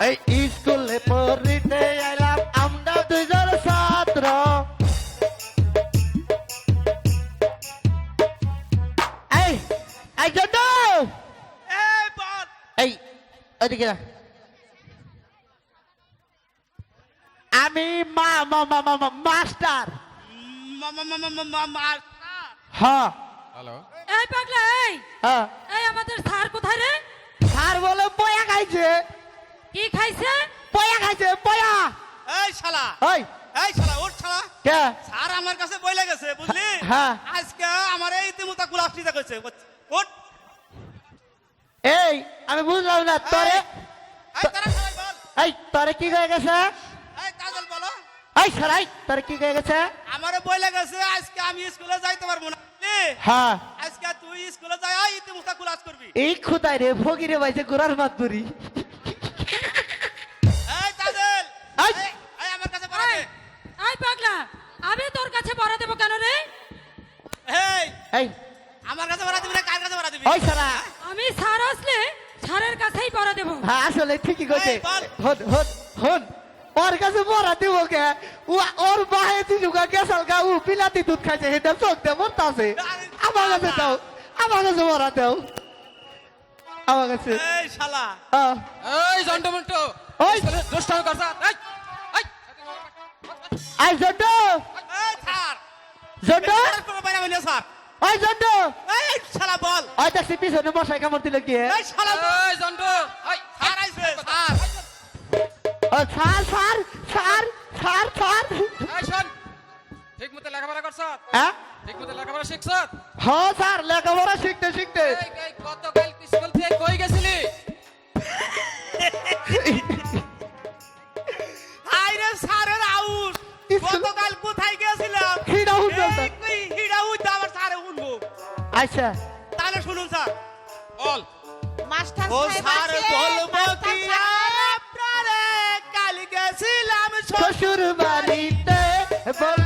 এই স্কুলে পড়িতে আইলাম আমরা দুইজন ছাত্র। এই এই জন্য এই বল। এই ওইদিকে আমি মা মা মা মা মাস্টার। মা মা মা মা মা মা মা হ্যাঁ। হ্যালো। এই পাগলা এই। হ্যাঁ। এই আমাদের স্যার কোথায় রে? স্যার বলে পয়া খাইছে কি খাইছে? পয়া খাইছে পয়া এই শালা। ওই এই শালা ওর শালা। কে? স্যার আমার কাছে বইলে গেছে বুঝলি? হ্যাঁ। আজকে আমার এই ইতিমতা কুলাস নিতে কইছে ওট এই আমি বুঝলাম না তোরে এই তারা সবাই বল। এই তোরে কি হয়ে গেছে? এই কাজল বলো। এই সরাই তোরে কি হয়ে গেছে? আমারে বইলে গেছে আজকে আমি স্কুলে যাইতে পারব না হ্যাঁ। আজকে তুই স্কুলে যাই আই ইতিমতা কুলাস করবি। এই খুদাই রে ফকিরে বাইছে গোড়ার মাতুরি পড়া দেবো কেন রে? এই এই। আমার কাছে পড়া দিবি না কার কাছে পড়া দিবি? ওই সারা। আমি স্যার আসলে স্যারের কাছেই পড়া দেবো। হ্যাঁ আসলে ঠিকই কইছে। হন হন হন। ওর কাছে মরা দিব কে? ওর বাহে দিলুকা গেছাল গা ও বিলাতি দুধ খাইছে সেটা চোখ দিয়ে মরতাছে। আমার কাছে দাও আমার কাছে মরা দাও। আমার কাছে। এই শালা এই জন্টু মন্টু ওই। দুষ্টামি করছ। এই এই। আই জন্ড এই স্যার। জন্ড কোনো বাইরে বলিও স্যার। ওই জন্ড এই শালা বল। ওই দেখছি পিছনে মশাই কামড় দিল কি এই শালা বল। এই জন্টু স্যার আইছে স্যার। ও sir sir sir sir sir. এই শোন ঠিক মতো লেখাপড়া করছ হ্যাঁ ঠিক মতো লেখাপড়া শিখছ হ্যাঁ স্যার লেখাপড়া শিখতে শিখতে। এই এই গতকাল স্কুল থেকে কই গেছিলি? আচ্ছা। তাহলে শুনুন স্যার। বল। মাস্টার ও সাহেব স্যার আছে, বলব মাস্টার কি সাহেব। আর আপনারে কাল গেছিলাম শ্বশুর শ্বশুর বাড়িতে বল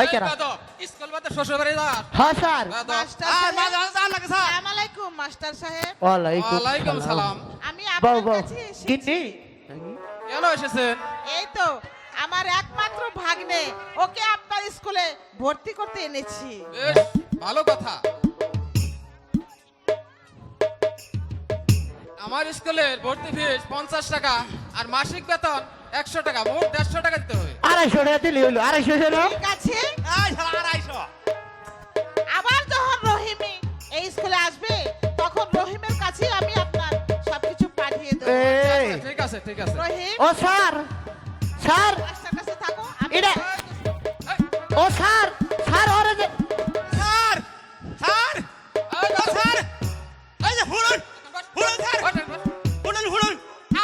এই কেরা স্কুল বাদে শ্বশুর বাড়ি যা হ্যাঁ স্যার মাস্টার আর মাঝে মাঝে জান লাগে স্যার আসসালামু আলাইকুম মাস্টার সাহেব ওয়ালাইকুম ওয়ালাইকুম সালাম আমি আপনার কাছে এসেছি। কেন এসেছেন? এই তো আমার একমাত্র ভাগ্নে ওকে আপনার স্কুলে ভর্তি করতে এনেছি। ভালো কথা। আমার স্কুলের ভর্তি ফিস পঞ্চাশ টাকা আর মাসিক বেতন একশো টাকা মোট দেড়শো টাকা দিতে হবে। আড়াইশো টাকা দিলি হইল আড়াইশো টাকা এই স্কুলে আসবে তখন রহিমের কাছে আমি আপনার সবকিছু পাঠিয়ে দেবো। ঠিক আছে ঠিক আছে। রহিম। ও স্যার স্যার। মাস্টার কাছে থাকো এটা ও স্যার স্যার ওরে যে স্যার স্যার ও স্যার। এই যে হুড়ুন হুড়ুন স্যার। হুড়ুন হুড়ুন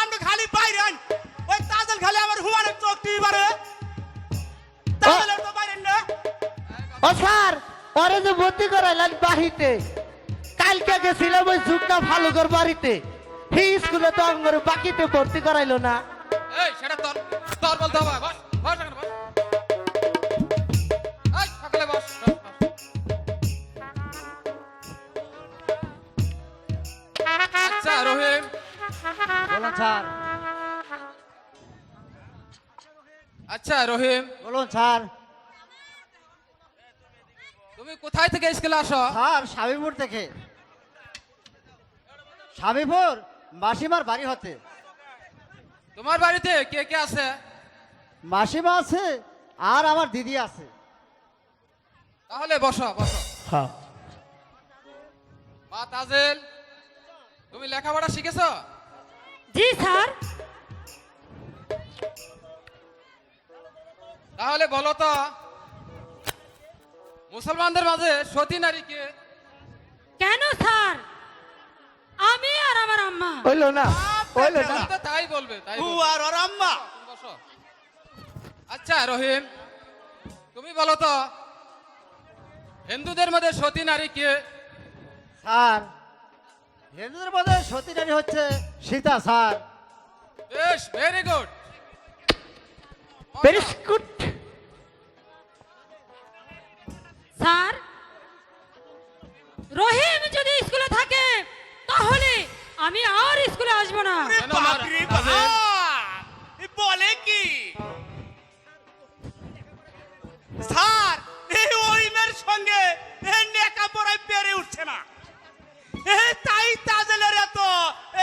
আমরা খালি বাইরে আন। ওই তাজল খালি আমার হুমানের চোখ টিভি পারে তাজলের তো বাইরে না ও স্যার ওরে যে ভর্তি করাইলেন বাহিতে। কালকে গেছিলাম ওই ঝুঁকটা ভালো কর বাড়িতে? সেই স্কুলে তো আমার বাকিতে ভর্তি করাইলো না। এই সেটা তোর তোর বলতে হবে বস বস এখানে বস। এই সকালে বস বস, বস। আচ্ছা রহিম। বলুন স্যার। আচ্ছা রহিম। বলুন স্যার। তুমি কোথায় থেকে স্কুলে আসো? স্যার স্বামীপুর থেকে। স্বামীপুর মাসিমার বাড়ি হতে। তোমার বাড়িতে কে কে আছে? মাসিমা আছে আর আমার দিদি আছে। তাহলে বসো বসো। হ্যাঁ মা তাজেল তুমি লেখাপড়া শিখেছো? জি স্যার। তাহলে বলো তো মুসলমানদের মাঝে সতী নারীকে আম্মা। হইল না হইল না। তুমি তাই বলবে তাই বলবে। আর ওর আম্মা? আচ্ছা রহিম তুমি বলো তো হিন্দুদের মধ্যে সতী নারী কে? স্যার হিন্দুদের মধ্যে সতী নারী হচ্ছে সীতা স্যার। বেশ very good very good sir Rahim যদি স্কুলে থাকে আমি আর স্কুলে আসব না। বাপ বলে কি? স্যার এই ওইমের সঙ্গে এই পেরে উঠছে না। তাই তাজেলের এত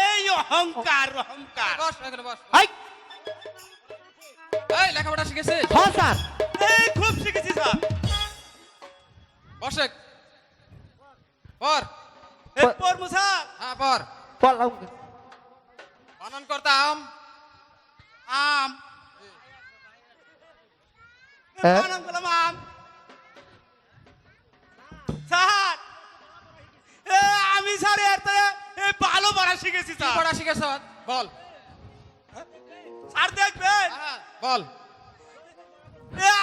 এই অহংকার অহংকার। বস এখানে বস। এই লেখাপড়া শিখেছিস? হ্যাঁ স্যার। এই খুব শিখেছি স্যার। বসে। পর। এই পড়ব স্যার হ্যাঁ পর। বললাম বানান করতাম আম হ্যাঁ? করলাম আম স্যার আমি স্যার এর ভালো পড়া শিখেছি স্যার পড়া শিখেছ? বল। স্যার দেখবেন। হ্যাঁ বল।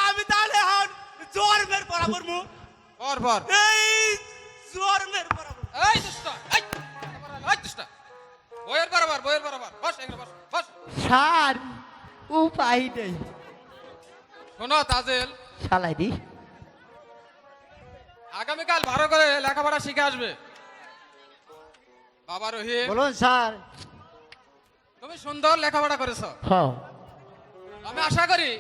আমি তাহলে এখন পড়া পর পর এই জন্মের পড়া পড়ব। এই দুষ্টা এই। এই দুষ্টা বইয়ের বরাবর বইয়ের বরাবর। বস এখানে বস বস। স্যার উপায় নেই। শোনো তাজেল। শালাই দি। আগামীকাল ভালো করে লেখাপড়া শিখে আসবে। বাবা রহিম। বলুন স্যার। তুমি সুন্দর লেখাপড়া করেছ। হ্যাঁ। আমি আশা করি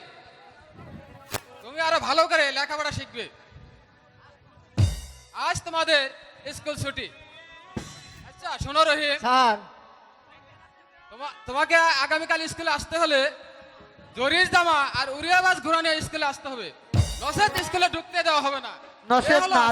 তুমি আরও ভালো করে লেখাপড়া শিখবে। আজ তোমাদের স্কুল ছুটি। আচ্ছা শোনো রহিম। স্যার। তোমাকে আগামীকাল স্কুলে আসতে হলে জরির জামা আর উড়িয়াবাজ ঘোরা নিয়ে স্কুলে আসতে হবে। নসেদ স্কুলে ঢুকতে দেওয়া হবে না। হলো না,